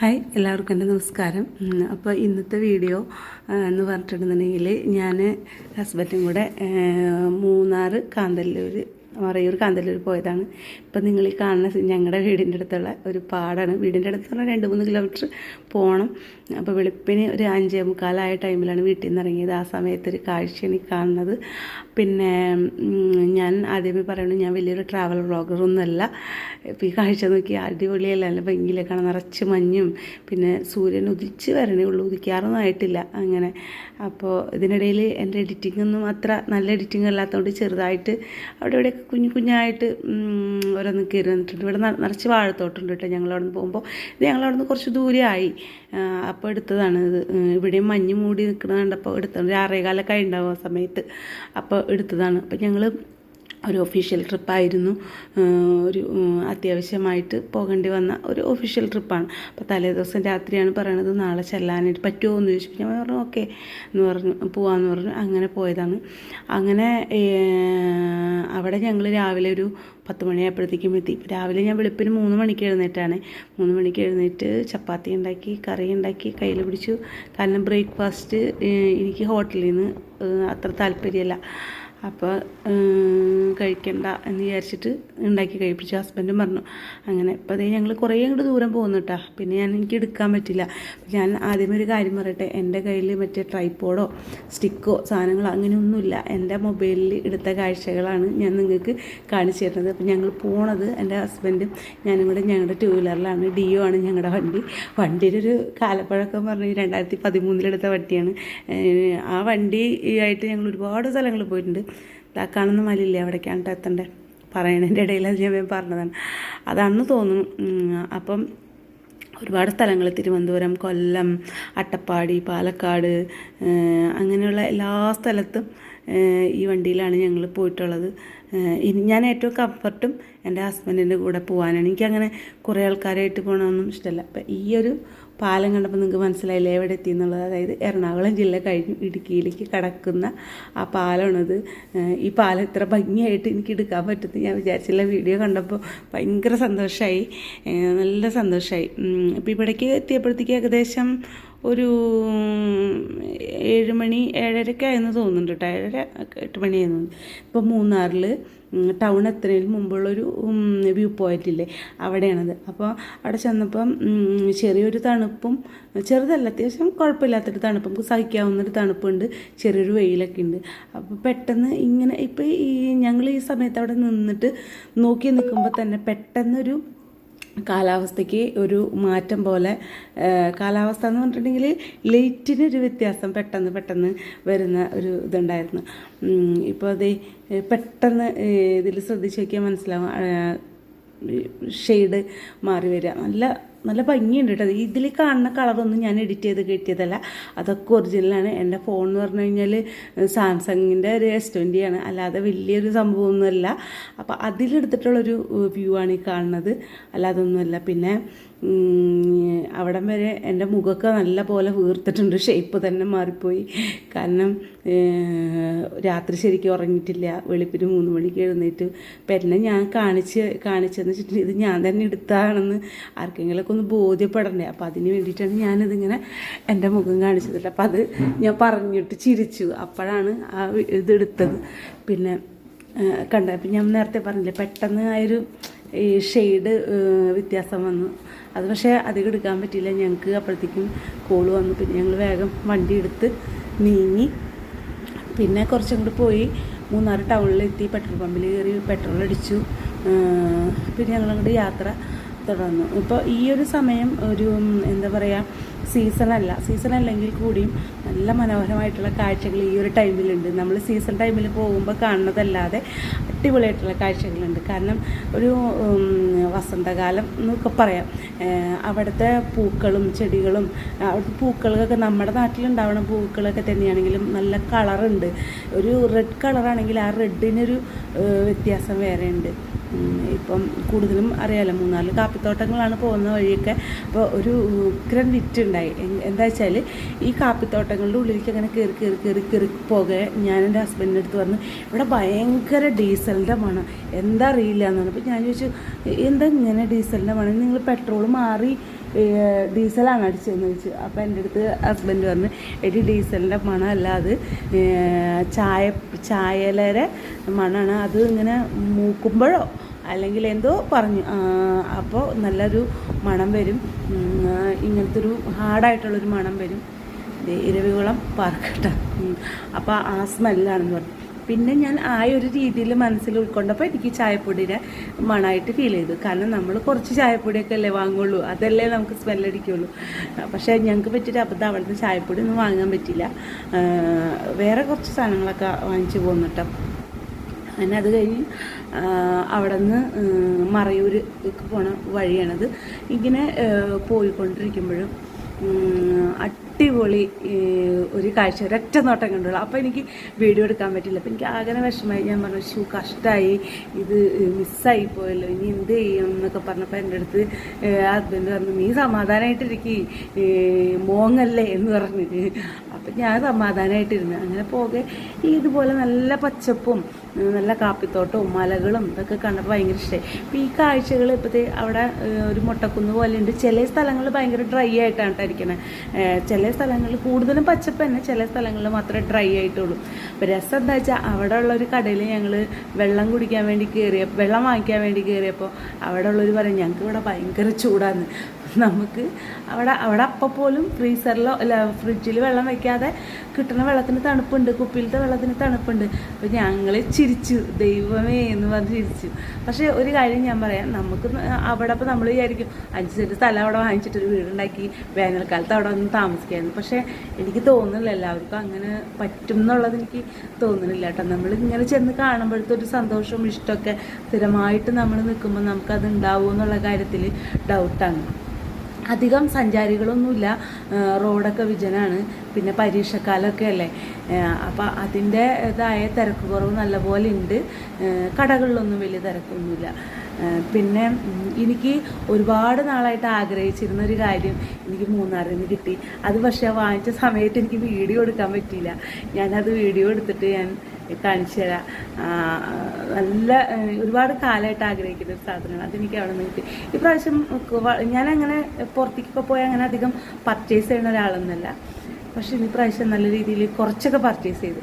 Hi എല്ലാവർക്കും എന്റെ നമസ്കാരം. അപ്പോൾ ഇന്നത്തെ വീഡിയോ എന്ന് പറഞ്ഞിട്ടുണ്ടെന്നുണ്ടെങ്കിൽ ഞാൻ ഹസ്ബൻഡും കൂടെ മൂന്നാർ കാന്തല്ലൂർ മറയൂർ കാന്തല്ലൂർ പോയതാണ്. ഇപ്പം നിങ്ങൾ ഈ കാണുന്ന ഞങ്ങളുടെ വീടിന്റെ അടുത്തുള്ള ഒരു പാടാണ്. വീടിന്റെ അടുത്ത് പറഞ്ഞാൽ രണ്ട് മൂന്ന് കിലോമീറ്റർ പോകണം അപ്പോൾ വെളുപ്പിന് ഒരു അഞ്ചേ മുക്കാലായ ടൈമിലാണ് വീട്ടിൽ നിന്ന് ഇറങ്ങിയത്. ആ സമയത്ത് ഒരു കാഴ്ചയാണ് കാണുന്നത്. പിന്നെ ഞാൻ ആദ്യമേ പറയുന്നത് ഞാൻ വലിയൊരു ട്രാവൽ വ്ളോഗറൊന്നുമല്ല ഇപ്പോൾ ഈ കാഴ്ച നോക്കി അടിപൊളിയല്ല? നല്ല ഭംഗിയിലേക്കാണ് നിറച്ച് മഞ്ഞും പിന്നെ സൂര്യൻ ഉദിച്ച് വരണേ ഉള്ളൂ. ഉദിക്കാറൊന്നും ആയിട്ടില്ല അങ്ങനെ. അപ്പോൾ ഇതിനിടയിൽ എന്റെ എഡിറ്റിംഗ് ഒന്നും അത്ര നല്ല എഡിറ്റിംഗ് അല്ലാത്തതുകൊണ്ട് ചെറുതായിട്ട് അവിടെ ഇവിടെയൊക്കെ കുഞ്ഞു കുഞ്ഞായിട്ട് ഓരോന്ന് കയറി വന്നിട്ടുണ്ട്. ഇവിടെ നിറച്ച് വാഴത്തോട്ടുണ്ട് കേട്ടോ ഞങ്ങളവിടെ നിന്ന് പോകുമ്പോൾ ഇത് ഞങ്ങളവിടെ നിന്ന് കുറച്ച് ദൂരെയായി. അപ്പോൾ എടുത്തതാണ് ഇത്. ഇവിടെ മഞ്ഞ് മൂടി നിൽക്കുന്നത് കണ്ടപ്പോൾ എടുത്തത് ഒരു ആറേകാലൊക്കെ ഉണ്ടാവും ആ സമയത്ത്. അപ്പോൾ എടുത്തതാണ്. അപ്പോൾ ഞങ്ങൾ ഒരു ഒഫീഷ്യൽ ട്രിപ്പായിരുന്നു ഒരു അത്യാവശ്യമായിട്ട് പോകേണ്ടി വന്ന ഒരു ഒഫീഷ്യൽ ട്രിപ്പാണ് അപ്പോൾ തലേ ദിവസം രാത്രിയാണ് പറയണത് നാളെ ചെല്ലാനായിട്ട് പറ്റുമോ? എന്ന് ചോദിച്ചു ഞാൻ പറഞ്ഞു ഓക്കെ എന്ന് പറഞ്ഞു പോവാന്ന് പറഞ്ഞു. അങ്ങനെ പോയതാണ്. അങ്ങനെ അവിടെ ഞങ്ങൾ രാവിലെ ഒരു പത്ത് മണിയായപ്പോഴത്തേക്കും എത്തി. രാവിലെ ഞാൻ വെളുപ്പിന് മൂന്ന് മണിക്ക് എഴുന്നേറ്റാണ്. മൂന്ന് മണിക്ക് എഴുന്നേറ്റ് ചപ്പാത്തി ഉണ്ടാക്കി കറി ഉണ്ടാക്കി കയ്യിൽ പിടിച്ചു. കാരണം ബ്രേക്ക്ഫാസ്റ്റ് എനിക്ക് ഹോട്ടലിൽ നിന്ന് അത്ര താല്പര്യമല്ല. അപ്പോൾ കഴിക്കണ്ട എന്ന് വിചാരിച്ചിട്ട് ഉണ്ടാക്കി കഴിപ്പിച്ചു. ഹസ്ബൻഡും പറഞ്ഞു അങ്ങനെ അപ്പോൾ അതേ ഞങ്ങൾ കുറേ അങ്ങോട്ട് ദൂരം പോകുന്നു കേട്ടോ പിന്നെ ഞാൻ എനിക്ക് എടുക്കാൻ പറ്റില്ല. ഞാൻ ആദ്യമേ ഒരു കാര്യം പറയട്ടെ. എന്റെ കയ്യിൽ മറ്റേ ട്രൈപ്പോഡോ സ്റ്റിക്കോ സാധനങ്ങളോ അങ്ങനെയൊന്നുമില്ല. എന്റെ മൊബൈലിൽ എടുത്ത കാഴ്ചകളാണ് ഞാൻ നിങ്ങൾക്ക് കാണിച്ചു തരുന്നത്. അപ്പോൾ ഞങ്ങൾ പോണത് എന്റെ ഹസ്ബൻഡും ഞാനും കൂടെ ഞങ്ങളുടെ ടൂ വീലറിലാണ് ഡിയോ ആണ് ഞങ്ങളുടെ വണ്ടി. വണ്ടിയുടെ ഒരു കാലപ്പഴക്കം പറഞ്ഞ് രണ്ടായിരത്തി പതിമൂന്നിലെടുത്ത വണ്ടിയാണ്. ആ വണ്ടി ആയിട്ട് ഞങ്ങൾ ഒരുപാട് സ്ഥലങ്ങളിൽ പോയിട്ടുണ്ട്. ആ കാണുന്ന മലയില്ലേ അവിടേക്കാണ് ട്ടോ എത്തണ്ടേ? പറയണതിന്റെ ഇടയിൽ അത് ഞാൻ പറഞ്ഞതാണ്. അതാണെന്ന് തോന്നുന്നു. അപ്പം ഒരുപാട് സ്ഥലങ്ങൾ തിരുവനന്തപുരം കൊല്ലം അട്ടപ്പാടി പാലക്കാട് അങ്ങനെയുള്ള എല്ലാ സ്ഥലത്തും ഈ വണ്ടിയിലാണ് ഞങ്ങൾ പോയിട്ടുള്ളത്. ഞാൻ ഏറ്റവും കംഫർട്ടും എന്റെ ഹസ്ബൻഡിന്റെ കൂടെ പോകാനാണ് എനിക്കങ്ങനെ കുറേ ആൾക്കാരായിട്ട് പോകണമെന്നും ഇഷ്ടമല്ല അപ്പം ഈ ഒരു പാലം കണ്ടപ്പോൾ നിങ്ങൾക്ക് മനസ്സിലായില്ലേ എവിടെ എത്തി എന്നുള്ളത്? അതായത് എറണാകുളം ജില്ല കഴിഞ്ഞ് ഇടുക്കിയിലേക്ക് കടക്കുന്ന ആ പാലമാണത്. ഈ പാലം ഇത്ര ഭംഗിയായിട്ട് എനിക്ക് എടുക്കാൻ പറ്റുന്നു ഞാൻ വിചാരിച്ചില്ല. വീഡിയോ കണ്ടപ്പോൾ ഭയങ്കര സന്തോഷമായി നല്ല സന്തോഷമായി ഇപ്പോൾ ഇവിടേക്ക് എത്തിയപ്പോഴത്തേക്ക് ഏകദേശം ഒരു ഏഴ് മണി ഏഴരയ്ക്ക് ആയെന്ന് തോന്നുന്നുണ്ട് കേട്ടോ ഏഴര എട്ട് മണിയായിരുന്നു ഇപ്പോൾ മൂന്നാറിൽ ടൗൺ എത്തുന്നതിന് മുമ്പുള്ളൊരു വ്യൂ പോയിന്റ് ഇല്ലേ? അവിടെയാണത്. അപ്പോൾ അവിടെ ചെന്നപ്പം ചെറിയൊരു തണുപ്പും ചെറുതല്ല അത്യാവശ്യം കുഴപ്പമില്ലാത്തൊരു തണുപ്പ് സഹിക്കാവുന്നൊരു തണുപ്പുണ്ട്. ചെറിയൊരു വെയിലൊക്കെ ഉണ്ട്. അപ്പോൾ പെട്ടെന്ന് ഇങ്ങനെ ഇപ്പോൾ ഈ ഞങ്ങൾ ഈ സമയത്ത് അവിടെ നിന്നിട്ട് നോക്കി നിൽക്കുമ്പോൾ തന്നെ പെട്ടെന്നൊരു കാലാവസ്ഥയ്ക്ക് ഒരു മാറ്റം പോലെ കാലാവസ്ഥ എന്ന് പറഞ്ഞിട്ടുണ്ടെങ്കിൽ ലൈറ്റിനൊരു വ്യത്യാസം പെട്ടെന്ന് പെട്ടെന്ന് വരുന്ന ഒരു ഇതുണ്ടായിരുന്നു. ഇപ്പോൾ അത് പെട്ടെന്ന് ഇതിൽ ശ്രദ്ധിച്ച് നോക്കിയാൽ മനസ്സിലാവും ഷെയ്ഡ് മാറി വരിക. നല്ല നല്ല ഭംഗിയുണ്ട് കേട്ടോ. ഇതിൽ കാണുന്ന കളറൊന്നും ഞാൻ എഡിറ്റ് ചെയ്ത് കിട്ടിയതല്ല. അതൊക്കെ ഒറിജിനലാണ് എന്റെ ഫോൺ എന്ന് പറഞ്ഞു കഴിഞ്ഞാൽ സാംസങ്ങിന്റെ ഒരു എസ് ട്വന്റി ആണ്. അല്ലാതെ വലിയൊരു സംഭവമൊന്നുമല്ല. അപ്പോൾ അതിലെടുത്തിട്ടുള്ളൊരു വ്യൂ ആണ് ഈ കാണുന്നത്. അല്ലാതൊന്നുമല്ല പിന്നെ അവിടം വരെ എന്റെ മുഖമൊക്കെ നല്ല പോലെ വീർത്തിട്ടുണ്ട്. ഷേപ്പ് തന്നെ മാറിപ്പോയി. കാരണം രാത്രി ശരിക്കും ഉറങ്ങിയിട്ടില്ല. വെളുപ്പിന് മൂന്ന് മണിക്ക് എഴുന്നേറ്റ്. പെണ്ണെ ഞാൻ കാണിച്ച് കാണിച്ചതെന്ന് വെച്ചിട്ടുണ്ടെങ്കിൽ ഇത് ഞാൻ തന്നെ എടുത്താണെന്ന് ആർക്കെങ്കിലുമൊക്കെ ഒന്ന് ബോധ്യപ്പെടണ്ടേ. അപ്പം അതിന് വേണ്ടിയിട്ടാണ് ഞാനിതിങ്ങനെ എന്റെ മുഖം കാണിച്ചത് അപ്പം അത് ഞാൻ പറഞ്ഞിട്ട് ചിരിച്ചു. അപ്പോഴാണ് ആ ഇതെടുത്തത്. പിന്നെ കണ്ട? ഞാൻ നേരത്തെ പറഞ്ഞില്ലേ പെട്ടെന്ന് ആ ഒരു ഈ ഷെയ്ഡ് വ്യത്യാസം വന്നു. അത് പക്ഷേ അധികം എടുക്കാൻ പറ്റിയില്ല. ഞങ്ങൾക്ക് അപ്പോഴത്തേക്കും കോൾ വന്നു. പിന്നെ ഞങ്ങൾ വേഗം വണ്ടി എടുത്ത് നീങ്ങി. പിന്നെ കുറച്ചും കൂടി പോയി മൂന്നാർ ടൗണിലെത്തി പെട്രോൾ പമ്പിൽ കയറി പെട്രോൾ അടിച്ചു. പിന്നെ ഞങ്ങളങ്ങോട്ട് യാത്ര തുടർന്നു. ഇപ്പോൾ ഈ ഒരു സമയം ഒരു എന്താ പറയുക സീസണല്ല. സീസൺ അല്ലെങ്കിൽ കൂടിയും നല്ല മനോഹരമായിട്ടുള്ള കാഴ്ചകൾ ഈ ഒരു ടൈമിലുണ്ട്. നമ്മൾ സീസൺ ടൈമിൽ പോകുമ്പോൾ കാണുന്നതല്ലാതെ അടിപൊളിയായിട്ടുള്ള കാഴ്ചകളുണ്ട്. കാരണം ഒരു വസന്തകാലം എന്നൊക്കെ പറയാം. അവിടുത്തെ പൂക്കളും ചെടികളും അവിടുത്തെ പൂക്കൾക്കൊക്കെ നമ്മുടെ നാട്ടിലുണ്ടാവുന്ന പൂക്കളൊക്കെ തന്നെയാണെങ്കിലും നല്ല കളറുണ്ട്. ഒരു റെഡ് കളറാണെങ്കിൽ ആ റെഡിനൊരു വ്യത്യാസം വേറെ ഉണ്ട് ഇപ്പം കൂടുതലും അറിയാലോ മൂന്നാൽ കാപ്പിത്തോട്ടങ്ങളാണ് പോകുന്ന വഴിയൊക്കെ. അപ്പോൾ ഒരു ഉഗ്രൻ വിറ്റുണ്ടായി. എന്താ വെച്ചാൽ ഈ കാപ്പിത്തോട്ടങ്ങളുടെ ഉള്ളിലേക്ക് അങ്ങനെ കയറി കയറി കയറി കയറി പോകെ ഞാൻ എന്റെ ഹസ്ബൻഡിന്റെ അടുത്ത് പറഞ്ഞു ഇവിടെ ഭയങ്കര ഡീസലിന്റെ മണം. എന്താ അറിയില്ല? എന്ന് പറഞ്ഞപ്പോൾ ഞാൻ ചോദിച്ചു എന്താ ഇങ്ങനെ ഡീസലിന്റെ മണം? നിങ്ങൾ പെട്രോൾ മാറി ഡീസലാണ് അടിച്ചതെന്ന് ചോദിച്ചു. അപ്പോൾ എന്റെ അടുത്ത് ഹസ്ബൻഡ് പറഞ്ഞു എടി ഡീസലിന്റെ മണമല്ല അത് ചായ ചായലരെ മണമാണ്. അത് ഇങ്ങനെ മൂക്കുമ്പോഴോ അല്ലെങ്കിൽ എന്തോ പറഞ്ഞു. അപ്പോൾ നല്ലൊരു മണം വരും. ഇങ്ങനത്തെ ഒരു ഹാർഡായിട്ടുള്ളൊരു മണം വരും. ഇരവികുളം പാർക്കട്ട അപ്പോൾ ആ സ്മെല്ലാണെന്ന് പറഞ്ഞു. പിന്നെ ഞാൻ ആ ഒരു രീതിയിൽ മനസ്സിൽ ഉൾക്കൊണ്ടപ്പോൾ എനിക്ക് ചായപ്പൊടിയുടെ മണമായിട്ട് ഫീൽ ചെയ്തു. കാരണം നമ്മൾ കുറച്ച് ചായപ്പൊടിയൊക്കെ അല്ലേ വാങ്ങുള്ളൂ? അതല്ലേ നമുക്ക് സ്മെല്ലടിക്കുള്ളൂ പക്ഷേ ഞങ്ങൾക്ക് പറ്റിയിട്ട് അബദ്ധം അവിടുത്തെ ചായപ്പൊടി ഒന്നും വാങ്ങാൻ പറ്റില്ല വേറെ കുറച്ച് സാധനങ്ങളൊക്കെ വാങ്ങിച്ചു പോന്നിട്ടോ അങ്ങനെ അത് കഴിഞ്ഞ് അവിടെ നിന്ന് മറയൂർക്ക് പോണ വഴിയാണത്. ഇങ്ങനെ പോയിക്കൊണ്ടിരിക്കുമ്പോഴും അടിപൊളി ഒരു കാഴ്ച ഒരൊറ്റ നോട്ടം കണ്ടുള്ളൂ അപ്പോൾ എനിക്ക് വീഡിയോ എടുക്കാൻ പറ്റില്ല അപ്പോൾ എനിക്ക് ആകെ വിഷമമായി. ഞാൻ പറഞ്ഞു ഷൂ കഷ്ടമായി ഇത് മിസ്സായി പോയല്ലോ. ഇനി എന്ത് ചെയ്യും? എന്നൊക്കെ പറഞ്ഞപ്പോൾ എന്റെ അടുത്ത് ഹസ്ബൻഡ് പറഞ്ഞു നീ സമാധാനമായിട്ടിരിക്കി മോങ്ങല്ലേ എന്ന് പറഞ്ഞിട്ട്. അപ്പം ഞാൻ സമാധാനമായിട്ടിരുന്നു അങ്ങനെ പോകെ. ഇതുപോലെ നല്ല പച്ചപ്പും നല്ല കാപ്പിത്തോട്ടവും മലകളും ഇതൊക്കെ കണ്ടപ്പോൾ ഭയങ്കര ഇഷ്ടമായി അപ്പോൾ ഈ കാഴ്ചകൾ ഇപ്പോഴത്തെ അവിടെ ഒരു മുട്ടക്കുന്ന് പോലെ ഉണ്ട്. ചില സ്ഥലങ്ങളിൽ ഭയങ്കര ഡ്രൈ ആയിട്ടാണ് ട്ടോ ഇരിക്കുന്നത് ചില സ്ഥലങ്ങളിൽ കൂടുതലും പച്ചപ്പ് തന്നെ ചില സ്ഥലങ്ങളിൽ മാത്രമേ ഡ്രൈ ആയിട്ടുള്ളൂ. അപ്പോൾ രസം എന്താ വെച്ചാൽ അവിടെ ഉള്ള ഒരു കടയിൽ ഞങ്ങൾ വെള്ളം കുടിക്കാൻ വേണ്ടി കയറിയ വെള്ളം വാങ്ങിക്കാൻ വേണ്ടി കയറിയപ്പോൾ അവിടെ ഉള്ളവർ പറയും ഞങ്ങൾക്ക് ഇവിടെ ഭയങ്കര ചൂടാന്ന്. നമുക്ക് അവിടെ അവിടെ അപ്പം പോലും ഫ്രീസറിലോ അല്ല ഫ്രിഡ്ജിൽ വെള്ളം വെക്കാതെ കിട്ടുന്ന വെള്ളത്തിന് തണുപ്പുണ്ട് കുപ്പിയിലത്തെ വെള്ളത്തിന് തണുപ്പുണ്ട്. അപ്പോൾ ഞങ്ങൾ ചിരിച്ചു ദൈവമേ എന്ന് പറഞ്ഞ് ചിരിച്ചു. പക്ഷേ ഒരു കാര്യം ഞാൻ പറയാം നമുക്ക് അവിടെ അപ്പോൾ നമ്മൾ വിചാരിക്കും അഞ്ച് സെന്റ് സ്ഥലം അവിടെ വാങ്ങിച്ചിട്ട് ഒരു വീടുണ്ടാക്കി വേനൽക്കാലത്ത് അവിടെ ഒന്ന് താമസിക്കായിരുന്നു. പക്ഷേ എനിക്ക് തോന്നുന്നില്ല എല്ലാവർക്കും അങ്ങനെ പറ്റും എന്നുള്ളത് എനിക്ക് തോന്നുന്നില്ല കേട്ടോ. നമ്മൾ ഇങ്ങനെ ചെന്ന് കാണുമ്പോഴത്തെ ഒരു സന്തോഷവും ഇഷ്ടമൊക്കെ സ്ഥിരമായിട്ട് നമ്മൾ നിൽക്കുമ്പോൾ നമുക്കത് ഉണ്ടാവും എന്നുള്ള കാര്യത്തിൽ ഡൗട്ടാണ് അധികം സഞ്ചാരികളൊന്നുമില്ല. റോഡൊക്കെ വിജനാണ്. പിന്നെ പരീക്ഷക്കാലമൊക്കെ അല്ലേ? അപ്പോൾ അതിന്റെ ഇതായ തിരക്ക് കുറവ് നല്ലപോലെ ഉണ്ട് കടകളിലൊന്നും വലിയ തിരക്കൊന്നുമില്ല. പിന്നെ എനിക്ക് ഒരുപാട് നാളായിട്ട് ആഗ്രഹിച്ചിരുന്ന ഒരു കാര്യം എനിക്ക് മൂന്നാറിൽ നിന്ന് കിട്ടി. അത് പക്ഷേ വാങ്ങിച്ച സമയത്ത് എനിക്ക് വീഡിയോ എടുക്കാൻ പറ്റിയില്ല. ഞാനത് വീഡിയോ എടുത്തിട്ട് ഞാൻ കാണിച്ചു തരാം നല്ല ഒരുപാട് കാലമായിട്ട് ആഗ്രഹിക്കുന്ന ഒരു സാധനമാണ്. അതെനിക്ക് അവിടെ നിന്ന് കിട്ടി. ഇപ്രാവശ്യം ഞാനങ്ങനെ പുറത്തേക്കൊക്കെ പോയി അങ്ങനെ അധികം പർച്ചേസ് ചെയ്യുന്ന ഒരാളൊന്നുമല്ല. പക്ഷെ ഇപ്രാവശ്യം നല്ല രീതിയിൽ കുറച്ചൊക്കെ പർച്ചേസ് ചെയ്തു.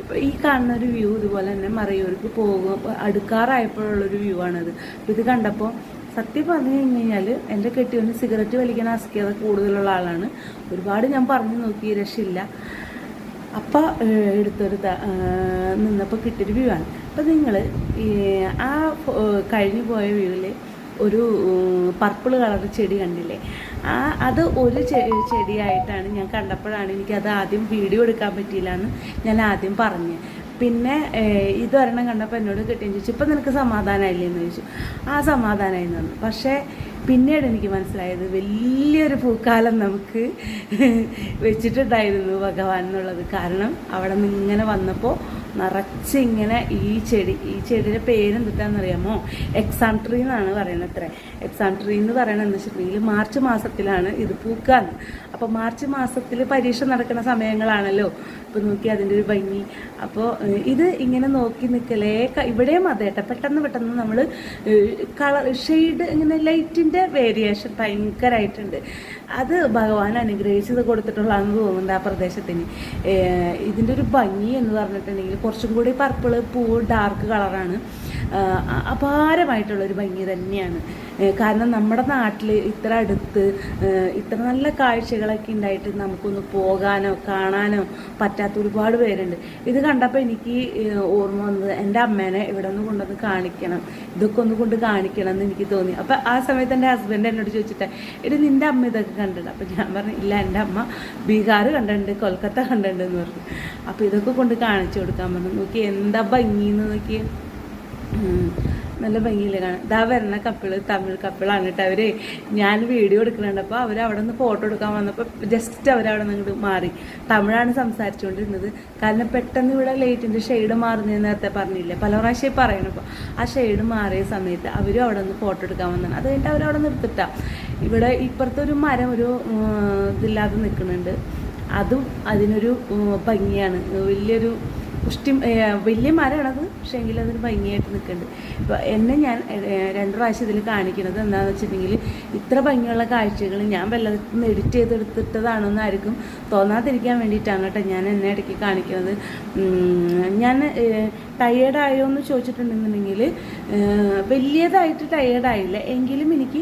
ഇപ്പോൾ ഈ കാണുന്ന ഒരു വ്യൂ ഇതുപോലെ തന്നെ മറയൂർക്ക് പോകും. അടുക്കാറായപ്പോഴുള്ളൊരു വ്യൂ ആണത്. അപ്പോൾ ഇത് കണ്ടപ്പോൾ സത്യം പറഞ്ഞു കഴിഞ്ഞ് കഴിഞ്ഞാൽ എന്റെ കെട്ടിയവന് സിഗരറ്റ് വലിക്കുന്ന അസ്കിയത കൂടുതലുള്ള ആളാണ്. ഒരുപാട് ഞാൻ പറഞ്ഞു നോക്കി രക്ഷയില്ല. അപ്പം എടുത്തൊരു നിന്നപ്പോൾ കിട്ടിയൊരു വ്യൂ ആണ്. അപ്പം നിങ്ങൾ ആ കഴിഞ്ഞു പോയ വ്യൂവിൽ ഒരു പർപ്പിൾ കളർ ചെടി കണ്ടില്ലേ? ആ അത് ഒരു ചെടിയായിട്ടാണ് ഞാൻ കണ്ടപ്പോഴാണ് എനിക്കത് ആദ്യം വീഡിയോ എടുക്കാൻ പറ്റിയില്ല എന്ന് ഞാൻ ആദ്യം പറഞ്ഞു. പിന്നെ ഇതൊരെണ്ണം കണ്ടപ്പോൾ എന്നോട് കിട്ടിയെന്ന് ചോദിച്ചു ഇപ്പം നിനക്ക് സമാധാനമായില്ലേ എന്ന് ചോദിച്ചു. ആ സമാധാനമായി എന്ന് പക്ഷേ പിന്നീട് എനിക്ക് മനസ്സിലായത് വലിയൊരു പൂക്കാലം നമുക്ക് വെച്ചിട്ടുണ്ടായിരുന്നു ഭഗവാൻ എന്നുള്ളത്. കാരണം അവിടെ നിന്ന് ഇങ്ങനെ വന്നപ്പോൾ നിറച്ച് ഇങ്ങനെ ഈ ചെടി ഈ ചെടിയുടെ പേരെന്തിട്ടാണെന്നറിയാമോ എക്സാം ട്രീ എന്നാണ് പറയുന്നത് അത്ര എക്സാം ട്രീ എന്ന് പറയണത് എന്താ വെച്ചിട്ടുണ്ടെങ്കിൽ മാർച്ച് മാസത്തിലാണ് ഇത് പൂക്കാന്ന്. അപ്പോൾ മാർച്ച് മാസത്തിൽ പരീക്ഷ നടക്കുന്ന സമയങ്ങളാണല്ലോ. ഇപ്പോൾ നോക്കി അതിന്റെ ഒരു ഭംഗി. അപ്പോൾ ഇത് ഇങ്ങനെ നോക്കി നിൽക്കലേ ഇവിടെയും അതെ കേട്ടോ പെട്ടെന്ന് പെട്ടെന്ന് നമ്മൾ കളർ ഷെയ്ഡ് ഇങ്ങനെ ലൈറ്റിന്റെ വേരിയേഷൻ ഭയങ്കരമായിട്ടുണ്ട് അത് ഭഗവാൻ അനുഗ്രഹിച്ചത് കൊടുത്തിട്ടുള്ളതെന്ന് തോന്നുന്നുണ്ട് ആ പ്രദേശത്തിന്. ഇതിന്റെ ഒരു ഭംഗി എന്ന് പറഞ്ഞിട്ടുണ്ടെങ്കിൽ കുറച്ചും കൂടി പർപ്പിൾ പൂ ഡാർക്ക് കളറാണ്. അപാരമായിട്ടുള്ള ഒരു ഭംഗി തന്നെയാണ്. കാരണം നമ്മുടെ നാട്ടിൽ ഇത്ര അടുത്ത് ഇത്ര നല്ല കാഴ്ചകളൊക്കെ ഉണ്ടായിട്ട് നമുക്കൊന്ന് പോകാനോ കാണാനോ പറ്റാത്ത ഒരുപാട് പേരുണ്ട്. ഇത് കണ്ടപ്പോൾ എനിക്ക് ഓർമ്മ വന്നത് എന്റെ അമ്മേനെ ഇവിടെ നിന്ന് കൊണ്ടുവന്ന് കാണിക്കണം. ഇതൊക്കെ ഒന്ന് കൊണ്ട് കാണിക്കണം എന്ന് എനിക്ക് തോന്നി. അപ്പം ആ സമയത്ത് എന്റെ ഹസ്ബൻഡ് എന്നോട് ചോദിച്ചിട്ട് എടി നിന്റെ അമ്മ ഇതൊക്കെ കണ്ടിട്ടുണ്ട്? അപ്പം ഞാൻ പറഞ്ഞു ഇല്ല എന്റെ അമ്മ ബീഹാർ കണ്ടിട്ടുണ്ട് കൊൽക്കത്ത കണ്ടിട്ടുണ്ട് എന്ന് പറഞ്ഞു. അപ്പോൾ ഇതൊക്കെ കൊണ്ട് കാണിച്ചു കൊടുക്കാൻ പറഞ്ഞു. നോക്കി എന്താ ഭംഗിയെന്ന് നോക്കി ഉം. നല്ല ഭംഗിയില്ല കാണാം. ഇതാ വരുന്ന കപ്പിൾ തമിഴ് കപ്പിളാണ് കേട്ടോ അവർ. ഞാൻ വീഡിയോ എടുക്കുന്നുണ്ട്. അപ്പോൾ അവർ അവിടെ നിന്ന് ഫോട്ടോ എടുക്കാൻ വന്നപ്പോൾ ജസ്റ്റ് അവരവിടെ നിന്ന് മാറി. തമിഴാണ് സംസാരിച്ചുകൊണ്ടിരുന്നത് കാരണം പെട്ടെന്ന് ഇവിടെ ലൈറ്റിന്റെ ഷെയ്ഡ് മാറുന്നതെന്ന് നേരത്തെ പറഞ്ഞില്ലേ? പല പ്രാവശ്യം പറയണം അപ്പോൾ ആ ഷെയ്ഡ് മാറിയ സമയത്ത് അവരും അവിടെ നിന്ന് ഫോട്ടോ എടുക്കാൻ വന്നാണ് അത് കഴിഞ്ഞിട്ട് അവരവിടെ നിർത്തിട്ടാ ഇവിടെ ഇപ്പുറത്തെ ഒരു മരം ഒരു ഇതില്ലാതെ നിൽക്കുന്നുണ്ട് അതും അതിനൊരു ഭംഗിയാണ്. വലിയൊരു പുഷ്ടി വലിയ മരമാണത് പക്ഷേ എങ്കിലും അതൊരു ഭംഗിയായിട്ട് നിൽക്കുന്നുണ്ട്. ഇപ്പോൾ എന്നെ ഞാൻ രണ്ട് പ്രാവശ്യം ഇതിൽ കാണിക്കുന്നത് എന്താണെന്ന് വെച്ചിട്ടുണ്ടെങ്കിൽ ഇത്ര ഭംഗിയുള്ള കാഴ്ചകൾ ഞാൻ വല്ലതും എഡിറ്റ് ചെയ്തെടുത്തിട്ടതാണെന്ന് ആർക്കും തോന്നാതിരിക്കാൻ വേണ്ടിയിട്ടാണ് കേട്ടോ ഞാൻ എന്നെ ഇടയ്ക്ക് കാണിക്കുന്നത് ഞാൻ ടയേർഡായോ എന്ന് ചോദിച്ചിട്ടുണ്ടെന്നുണ്ടെങ്കിൽ വലിയതായിട്ട് ടയേർഡായില്ല എങ്കിലും എനിക്ക്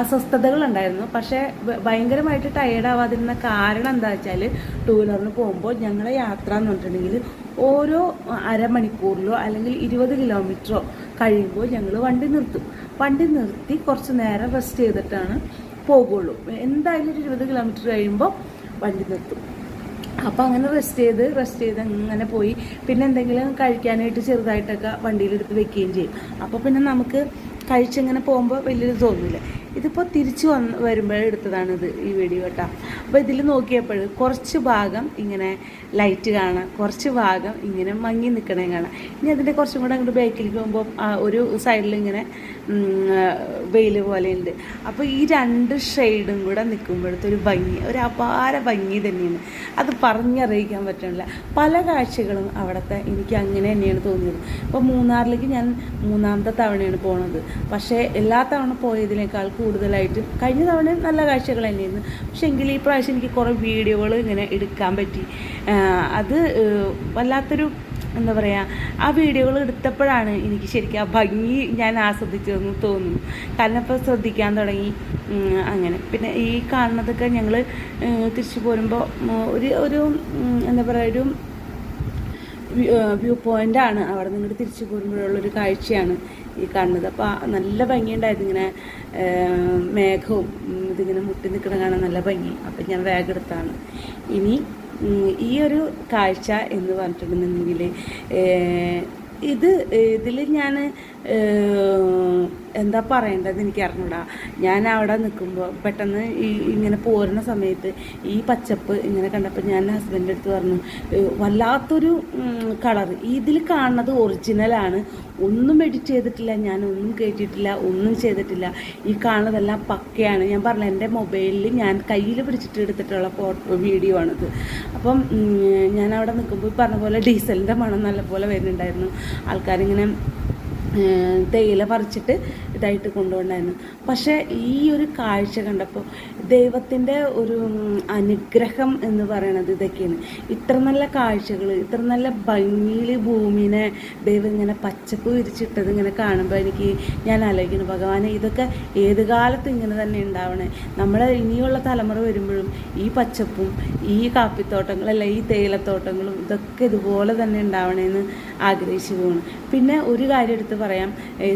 അസ്വസ്ഥതകളുണ്ടായിരുന്നു. പക്ഷേ ഭയങ്കരമായിട്ട് ഭയങ്കരമായിട്ട് ടയേർഡാവാതിരുന്ന കാരണം എന്താ വെച്ചാൽ ടൂ വീലറിന് പോകുമ്പോൾ ഞങ്ങളുടെ യാത്ര എന്ന് പറഞ്ഞിട്ടുണ്ടെങ്കിൽ ഓരോ അരമണിക്കൂറിലോ അല്ലെങ്കിൽ ഇരുപത് കിലോമീറ്ററോ കഴിയുമ്പോൾ ഞങ്ങൾ വണ്ടി നിർത്തും. വണ്ടി നിർത്തി കുറച്ച് നേരം റെസ്റ്റ് ചെയ്തിട്ടാണ് പോകുള്ളൂ. എന്തായാലും ഒരു ഇരുപത് കിലോമീറ്റർ കഴിയുമ്പോൾ വണ്ടി നിർത്തും. അപ്പോൾ അങ്ങനെ റെസ്റ്റ് ചെയ്ത് റെസ്റ്റ് ചെയ്ത് അങ്ങനെ പോയി. പിന്നെ എന്തെങ്കിലും കഴിക്കാനായിട്ട് ചെറുതായിട്ടൊക്കെ വണ്ടിയിലെടുത്ത് വെക്കുകയും ചെയ്യും. അപ്പോൾ പിന്നെ നമുക്ക് കഴിച്ചിങ്ങനെ പോകുമ്പോൾ വലിയൊരു തോന്നില്ല ഇതിപ്പോൾ തിരിച്ചു വന്ന് വരുമ്പോഴേ എടുത്തതാണിത് ഈ വീഡിയോ കേട്ടോ അപ്പോൾ ഇതിൽ നോക്കിയപ്പോൾ കുറച്ച് ഭാഗം ഇങ്ങനെ ലൈറ്റ് കാണാം കുറച്ച് ഭാഗം ഇങ്ങനെ മങ്ങി നിൽക്കണേ കാണാം. ഇനി അതിന്റെ കുറച്ചും കൂടെ അങ്ങോട്ട് ബാക്കിലേക്ക് പോകുമ്പോൾ ഒരു സൈഡിൽ ഇങ്ങനെ വെയിൽ പോലെയുണ്ട്. അപ്പോൾ ഈ രണ്ട് ഷെയ്ഡും കൂടെ നിൽക്കുമ്പോഴത്തെ ഒരു ഭംഗി ഒരു അപാര ഭംഗി തന്നെയാണ്. അത് പറഞ്ഞറിയിക്കാൻ പറ്റണില്ല. പല കാഴ്ചകളും അവിടുത്തെ എനിക്ക് അങ്ങനെ തന്നെയാണ് തോന്നിയത്. ഇപ്പോൾ മൂന്നാറിലേക്ക് ഞാൻ മൂന്നാമത്തെ തവണയാണ് പോണത്. പക്ഷേ എല്ലാ തവണ പോയതിനേക്കാൾ കൂടുതലായിട്ട് കഴിഞ്ഞ തവണ നല്ല കാഴ്ചകൾ തന്നെയായിരുന്നു. പക്ഷേ എങ്കിൽ ഈ പ്രാവശ്യം എനിക്ക് കുറേ വീഡിയോകൾ ഇങ്ങനെ എടുക്കാൻ പറ്റി. അത് വല്ലാത്തൊരു എന്താ പറയുക ആ വീഡിയോകൾ എടുത്തപ്പോഴാണ് എനിക്ക് ശരിക്കും ആ ഭംഗി ഞാൻ ആസ്വദിച്ചതെന്ന് തോന്നുന്നു. കാരണം ഇപ്പോൾ ശ്രദ്ധിക്കാൻ തുടങ്ങി. അങ്ങനെ. പിന്നെ ഈ കാണുന്നതൊക്കെ ഞങ്ങൾ തിരിച്ചു പോരുമ്പോൾ ഒരു ഒരു എന്താ പറയുക ഒരു വ്യൂ പോയിന്റ് ആണ് അവിടെ നിന്ന് തിരിച്ചു പോരുമ്പോഴുള്ളൊരു കാഴ്ചയാണ് ഈ കാണുന്നത്. അപ്പോൾ നല്ല ഭംഗിയുണ്ടായിരുന്നു ഇങ്ങനെ മേഘവും ഇതിങ്ങനെ മുട്ടി നിൽക്കണ കാണാൻ നല്ല ഭംഗി. അപ്പം ഞാൻ വേഗം എടുത്താണ്. ഇനി ഈ ഒരു കാഴ്ച എന്ന് പറഞ്ഞിട്ടുണ്ടെന്നുണ്ടെങ്കിൽ ഇത് ഇതിൽ ഞാൻ എന്താ പറയേണ്ടത് എനിക്ക് അറിഞ്ഞൂടാ. ഞാൻ അവിടെ നിൽക്കുമ്പോൾ പെട്ടെന്ന് ഈ ഇങ്ങനെ പോരുന്ന സമയത്ത് ഈ പച്ചപ്പ് ഇങ്ങനെ കണ്ടപ്പോൾ ഞാൻ ഹസ്ബൻഡ് അടുത്ത് പറഞ്ഞു വല്ലാത്തൊരു കളർ ഇതിൽ കാണുന്നത് ഒറിജിനലാണ് ഒന്നും എഡിറ്റ് ചെയ്തിട്ടില്ല ഞാൻ ഒന്നും കേട്ടിട്ടില്ല ഒന്നും ചെയ്തിട്ടില്ല. ഈ കാണുന്നതെല്ലാം പക്കയാണ്. ഞാൻ പറഞ്ഞ എന്റെ മൊബൈലിൽ ഞാൻ കയ്യിൽ പിടിച്ചിട്ട് എടുത്തിട്ടുള്ള ഫോട്ടോ വീഡിയോ ആണിത്. അപ്പം ഞാൻ അവിടെ നിൽക്കുമ്പോൾ പറഞ്ഞ പോലെ ഡീസലിന്റെ മണം നല്ലപോലെ വരുന്നുണ്ടായിരുന്നു. ആൾക്കാരിങ്ങനെ തേയില പറിച്ചിട്ട് ഇതായിട്ട് കൊണ്ടുപോകണ്ടായിരുന്നു പക്ഷേ ഈ ഒരു കാഴ്ച കണ്ടപ്പോൾ ദൈവത്തിന്റെ ഒരു അനുഗ്രഹം എന്ന് പറയണത് ഇതൊക്കെയാണ്. ഇത്ര നല്ല കാഴ്ചകൾ ഇത്ര നല്ല ഭംഗിയിൽ ഭൂമിനെ ദൈവം ഇങ്ങനെ പച്ചപ്പ് വിരിച്ചിട്ടത് ഇങ്ങനെ കാണുമ്പോൾ എനിക്ക് ഞാൻ ആലോചിക്കുന്നു ഭഗവാനെ ഇതൊക്കെ ഏത് കാലത്ത് ഇങ്ങനെ തന്നെ ഉണ്ടാവണേ? നമ്മളെ ഇനിയുള്ള തലമുറ വരുമ്പോഴും ഈ പച്ചപ്പും ഈ കാപ്പിത്തോട്ടങ്ങളല്ല ഈ തേയിലത്തോട്ടങ്ങളും ഇതൊക്കെ ഇതുപോലെ തന്നെ ഉണ്ടാവണേന്ന് ആഗ്രഹിച്ചു പോകുന്നു പിന്നെ ഒരു കാര്യം എടുത്ത് പറയാം.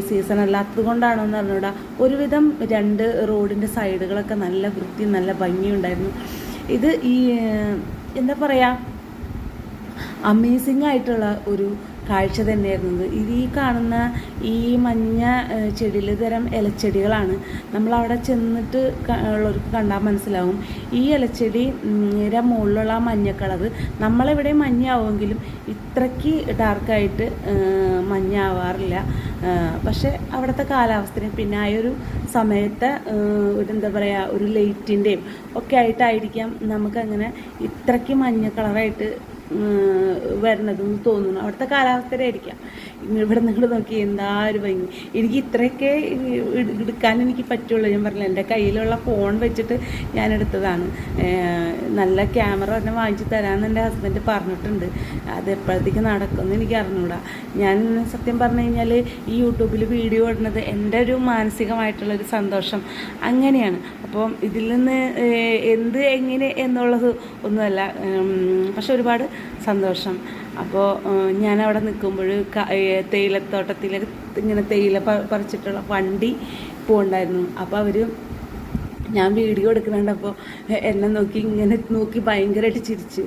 സീസൺ അല്ലാത്തത് കൊണ്ടാണോ എന്ന് അറിഞ്ഞൂടാ ഒരുവിധം രണ്ട് റോഡിന്റെ സൈഡുകളൊക്കെ നല്ല വൃത്തി നല്ല ഭംഗിയുണ്ടായിരുന്നു ഇത് ഈ എന്താ പറയുക അമേസിംഗ് ആയിട്ടുള്ള ഒരു കാഴ്ച തന്നെയായിരുന്നു ഇത് ഈ കാണുന്ന ഈ മഞ്ഞ ചെടിയിൽ തരം ഇലച്ചെടികളാണ് നമ്മളവിടെ ചെന്നിട്ട് ഉള്ളവർക്ക് കണ്ടാൽ മനസ്സിലാവും. ഈ ഇലച്ചെടി മുകളിലുള്ള ആ മഞ്ഞ കളറ് നമ്മളിവിടെ മഞ്ഞാവുമെങ്കിലും ഇത്രയ്ക്ക് ഡാർക്കായിട്ട് മഞ്ഞാവാറില്ല. ആവാറില്ല പക്ഷെ അവിടുത്തെ കാലാവസ്ഥയും പിന്നെ ആ ഒരു സമയത്തെ ഒരു എന്താ പറയുക ഒരു ലൈറ്റിന്റെയും ഒക്കെ ആയിട്ടായിരിക്കാം നമുക്കങ്ങനെ ഇത്രയ്ക്ക് മഞ്ഞ കളറായിട്ട് വരണതെന്ന് തോന്നുന്നു. അവിടുത്തെ കാലാവസ്ഥയുടെ ആയിരിക്കാം. ഇവിടെ നിങ്ങൾ നോക്കി എന്താ ഒരു ഭംഗി. എനിക്ക് ഇത്രയൊക്കെ എടുക്കാൻ എനിക്ക് പറ്റുള്ളൂ. ഞാൻ പറഞ്ഞില്ല എന്റെ കയ്യിലുള്ള ഫോൺ വെച്ചിട്ട് ഞാൻ എടുത്തതാണ്. നല്ല ക്യാമറ തന്നെ വാങ്ങിച്ചു തരാമെന്ന് എന്റെ ഹസ്ബൻഡ് പറഞ്ഞിട്ടുണ്ട്. അത് എപ്പോഴത്തേക്ക് നടക്കുമെന്ന് എനിക്ക് അറിഞ്ഞൂടാ. ഞാൻ സത്യം പറഞ്ഞു കഴിഞ്ഞാൽ ഈ യൂട്യൂബിൽ വീഡിയോ ഇടുന്നത് എന്റെ ഒരു മാനസികമായിട്ടുള്ളൊരു സന്തോഷം. അങ്ങനെയാണ്. അപ്പം ഇതിൽ നിന്ന് എന്ത് എങ്ങനെ എന്നുള്ളത് ഒന്നുമല്ല. പക്ഷെ ഒരുപാട് സന്തോഷം. അപ്പോൾ ഞാൻ അവിടെ നിൽക്കുമ്പോൾ തേയിലത്തോട്ടത്തിൽ ഇങ്ങനെ തേയില പറിച്ചിട്ടുള്ള വണ്ടി പോകണ്ടായിരുന്നു അപ്പോൾ അവർ ഞാൻ വീഡിയോ എടുക്കുന്നുണ്ട്. അപ്പോൾ എന്നെ നോക്കി ഇങ്ങനെ നോക്കി ഭയങ്കരമായിട്ട് ചിരിച്ചു.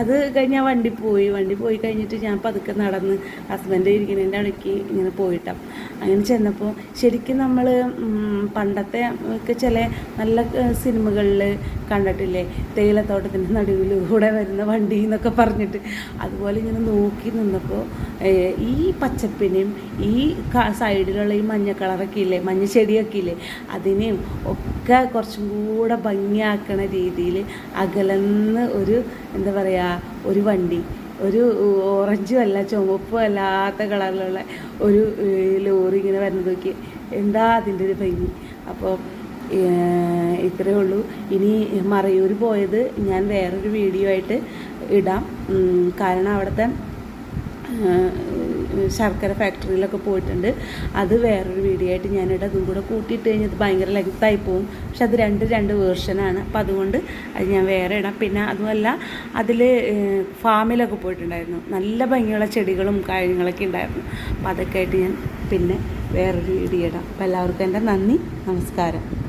അത് കഴിഞ്ഞ് ആ വണ്ടി പോയി. വണ്ടി പോയി കഴിഞ്ഞിട്ട് ഞാൻ പതുക്കെ നടന്ന് ഹസ്ബൻഡ് ഇരിക്കുന്നതിന്റെ ഇടയ്ക്ക് ഇങ്ങനെ പോയിട്ടാണ് അങ്ങനെ ചെന്നപ്പോൾ ശരിക്കും നമ്മൾ പണ്ടത്തെ ഒക്കെ ചില നല്ല സിനിമകളിൽ കണ്ടിട്ടില്ലേ? തേയിലത്തോട്ടത്തിന്റെ നടുവിലൂടെ വരുന്ന വണ്ടി എന്നൊക്കെ പറഞ്ഞിട്ട്. അതുപോലെ ഇങ്ങനെ നോക്കി നിന്നപ്പോൾ ഈ പച്ചപ്പിനെയും ഈ സൈഡിലുള്ള ഈ മഞ്ഞ കളറൊക്കെ ഇല്ലേ? മഞ്ഞ ചെടിയൊക്കെ ഇല്ലേ? അതിനെയും ഒക്കെ കുറച്ചും കൂടെ ഭംഗിയാക്കണ രീതിയിൽ അകലന്ന് ഒരു എന്താ പറയുക ഒരു വണ്ടി ഒരു ഓറഞ്ചും അല്ല ചുവപ്പും അല്ലാത്ത കളറിലുള്ള ഒരു ലോറി ഇങ്ങനെ വരുന്നത് നോക്കി. എന്താ അതിന്റെ ഒരു ഭംഗി? അപ്പോൾ ഇത്രയേ ഉള്ളൂ. ഇനി മറയൂർ പോയത് ഞാൻ വേറൊരു വീഡിയോ ആയിട്ട് ഇടാം. കാരണം അവിടുത്തെ ശർക്കര ഫാക്ടറിയിലൊക്കെ പോയിട്ടുണ്ട്. അത് വേറൊരു വീഡിയോ ആയിട്ട് ഞാനിവിടെ അതും കൂടെ കൂട്ടിയിട്ട് കഴിഞ്ഞത് ഭയങ്കര ലെങ്ത്തായി പോകും. പക്ഷെ അത് രണ്ട് രണ്ട് വേർഷനാണ് അപ്പോൾ അതുകൊണ്ട് അത് ഞാൻ വേറെ ഇടാം. പിന്നെ അതുമല്ല അതിൽ ഫാമിലൊക്കെ പോയിട്ടുണ്ടായിരുന്നു. നല്ല ഭംഗിയുള്ള ചെടികളും കാര്യങ്ങളൊക്കെ ഉണ്ടായിരുന്നു. അപ്പോൾ അതൊക്കെ ആയിട്ട് ഞാൻ പിന്നെ വേറൊരു വീഡിയോ ഇടാം. അപ്പോൾ എല്ലാവർക്കും എന്റെ നന്ദി. നമസ്കാരം.